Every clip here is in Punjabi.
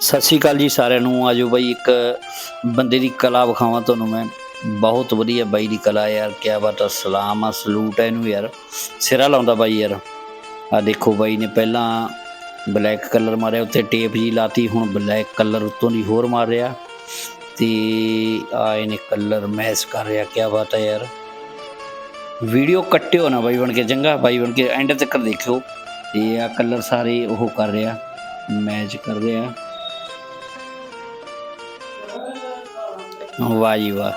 ਸਤਿ ਸ਼੍ਰੀ ਅਕਾਲ ਜੀ ਸਾਰਿਆਂ ਨੂੰ। ਆਜੋ ਬਾਈ ਇੱਕ ਬੰਦੇ ਦੀ ਕਲਾ ਵਿਖਾਵਾਂ ਤੁਹਾਨੂੰ ਮੈਂ। ਬਹੁਤ ਵਧੀਆ ਬਾਈ ਦੀ ਕਲਾ ਯਾਰ, ਕਿਆ ਬਾਤ ਆ, ਸਲਾਮ ਆ, ਸਲੂਟ ਹੈ ਇਹਨੂੰ ਯਾਰ। ਸਿਰਾ ਲਾਉਂਦਾ ਬਾਈ ਯਾਰ। ਆ ਦੇਖੋ ਬਾਈ ਨੇ ਪਹਿਲਾਂ ਬਲੈਕ ਕਲਰ ਮਾਰਿਆ, ਉੱਤੇ ਟੇਪ ਜੀ ਲਾਤੀ, ਹੁਣ ਬਲੈਕ ਕਲਰ ਉੱਤੋਂ ਦੀ ਹੋਰ ਮਾਰ ਰਿਹਾ। ਤੇ ਆ ਇਹਨੇ ਕਲਰ ਮੈਚ ਕਰ ਰਿਹਾ, ਕਿਆ ਬਾਤ ਹੈ ਯਾਰ। ਵੀਡੀਓ ਕੱਟਿਓ ਨਾ ਬਾਈ ਬਣ ਕੇ, ਚੰਗਾ ਬਾਈ ਬਣ ਕੇ। ਐਂਡ ਤੱਕ ਦੇਖਿਓ। ਤੇ ਆ ਕਲਰ ਸਾਰੇ ਉਹ ਕਰ ਰਿਹਾ, ਮੈਚ ਕਰ ਰਿਹਾ। ਵਾਹ ਜੀ ਵਾਹ।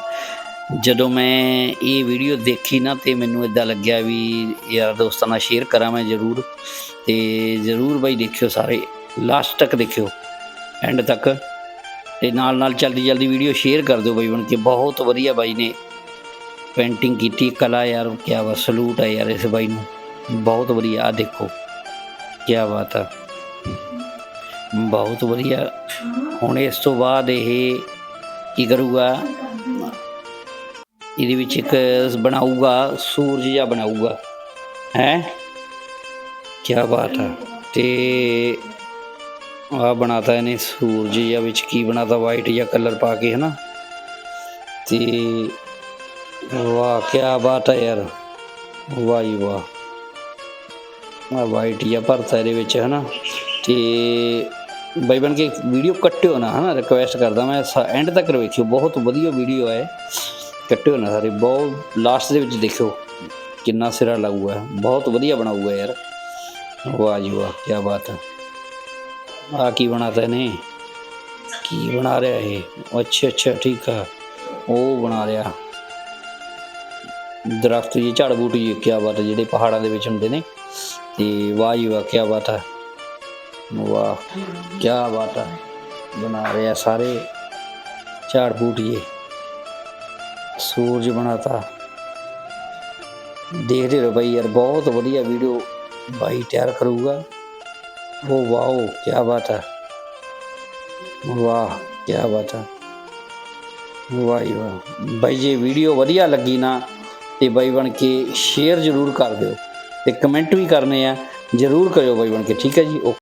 ਜਦੋਂ ਮੈਂ ਇਹ ਵੀਡੀਓ ਦੇਖੀ ਨਾ ਤੇ ਮੈਨੂੰ ਇਦਾਂ ਲੱਗਿਆ ਵੀ ਯਾਰ ਦੋਸਤਾਂ ਨਾਲ ਸ਼ੇਅਰ ਕਰਾਂ ਮੈਂ ਜ਼ਰੂਰ। ਤੇ ਜ਼ਰੂਰ ਬਾਈ ਦੇਖਿਓ ਸਾਰੇ ਲਾਸਟ ਤੱਕ ਦੇਖਿਓ ਐਂਡ ਤੱਕ। ਤੇ ਨਾਲ ਨਾਲ ਜਲਦੀ ਜਲਦੀ ਵੀਡੀਓ ਸ਼ੇਅਰ ਕਰ ਦਿਓ ਬਾਈ ਬਣ ਕੇ, ਬਹੁਤ ਵਧੀਆ ਬਾਈ ਨੇ ਪੇਂਟਿੰਗ ਕੀਤੀ, ਕਲਾ ਯਾਰ, ਕਿਆ ਵਾ ਸਲੂਟ ਹੈ ਯਾਰ ਇਸ ਬਾਈ ਨੂੰ। ਬਹੁਤ ਵਧੀਆ ਆ ਦੇਖੋ, ਕਿਆ ਬਾਤ ਆ। ਬਹੁਤ ਵਧੀਆ। ਹੁਣ ਇਸ ਤੋਂ ਬਾਅਦ ਇਹ ਕੀ ਕਰੂਗਾ? ਇਹਦੇ ਵਿੱਚ ਇੱਕ ਬਣਾਊਗਾ, ਸੂਰਜ ਜਿਹਾ ਬਣਾਊਗਾ। ਹੈ? ਕੀ ਬਾਤ ਹੈ ਤੇ ਆ ਬਣਾਤਾ ਇਹਨੇ ਸੂਰਜ ਜਿਹਾ ਵਿੱਚ ਕੀ ਬਣਾਤਾ ਵਾਈਟ ਜਿਹਾ ਕਲਰ ਪਾ ਕੇ, ਹਨਾ? ਤੇ ਵਾਹ ਕੀ ਬਾਤ ਹੈ ਯਾਰ। ਵਾਹ ਜੀ ਵਾਹ। ਆ ਵਾਈਟ ਜਿਹਾ ਭਰਤਾ ਇਹਦੇ ਵਿੱਚ, ਹਨਾ? ਤੇ ਬਾਈ ਬਣ ਕੇ ਵੀਡੀਓ ਕੱਟਿਓ ਨਾ, ਹਨਾ ਰਿਕੁਐਸਟ ਕਰਦਾ ਮੈਂ ਐਂਡ ਤੱਕ ਵੇਖਿਓ, ਬਹੁਤ ਵਧੀਆ ਵੀਡੀਓ ਹੈ ਕੱਟਿਓ ਨਾ ਸਾਰੇ, ਬਹੁਤ ਲਾਸਟ ਦੇ ਵਿੱਚ ਦੇਖਿਓ, ਕਿੰਨਾ ਸਿਰਾ ਲੱਗੂਗਾ, ਬਹੁਤ ਵਧੀਆ ਬਣਾਊਗਾ ਯਾਰ। ਵਾਹ ਜੀ ਵਾਹ ਕੀ ਬਾਤ ਹੈ ਆ ਕੀ ਬਣਾਤਾ ਨੇ ਕੀ ਬਣਾ ਰਿਹਾ ਇਹ? ਅੱਛਾ ਅੱਛਾ, ਠੀਕ ਆ। ਉਹ ਬਣਾ ਰਿਹਾ। ਦਰਖਤ ਜੀ ਝਾੜ ਬੂਟੀ ਜੀ ਕੀ ਬਾਤ ਹੈ ਜਿਹੜੇ ਪਹਾੜਾਂ ਦੇ ਵਿੱਚ ਹੁੰਦੇ ਨੇ। ਤੇ ਵਾਹ ਜੀ ਵਾਹ ਕੀ ਬਾਤ ਹੈ ਵਾਹ ਕੀ ਬਾਤ ਹੈ ਬਣਾ ਰਿਹਾ ਸਾਰੇ ਝਾੜ ਬੂਟੀਏ। ਸੂਰਜ ਬਣਾਤਾ। ਦੇਖਦੇ ਰਹੋ ਬਾਈ ਯਾਰ, ਬਹੁਤ ਵਧੀਆ ਵੀਡੀਓ ਬਾਈ ਤਿਆਰ ਕਰੂਗਾ। ਉਹ ਵਾਓ ਕੀ ਬਾਤ ਹੈ ਵਾਹ ਕੀ ਬਾਤ ਹੈ ਵਾਈ ਵਾਹ। ਬਾਈ ਜੇ ਵੀਡੀਓ ਵਧੀਆ ਲੱਗੀ ਨਾ, ਤੇ ਬਾਈ ਬਣ ਕੇ ਸ਼ੇਅਰ ਜ਼ਰੂਰ ਕਰ ਦਿਓ। ਤੇ ਕਮੈਂਟ ਵੀ ਕਰਨੇ ਆ। ਜ਼ਰੂਰ ਕਰਿਓ ਬਾਈ ਬਣ ਕੇ, ਠੀਕ ਹੈ ਜੀ? ਓਕੇ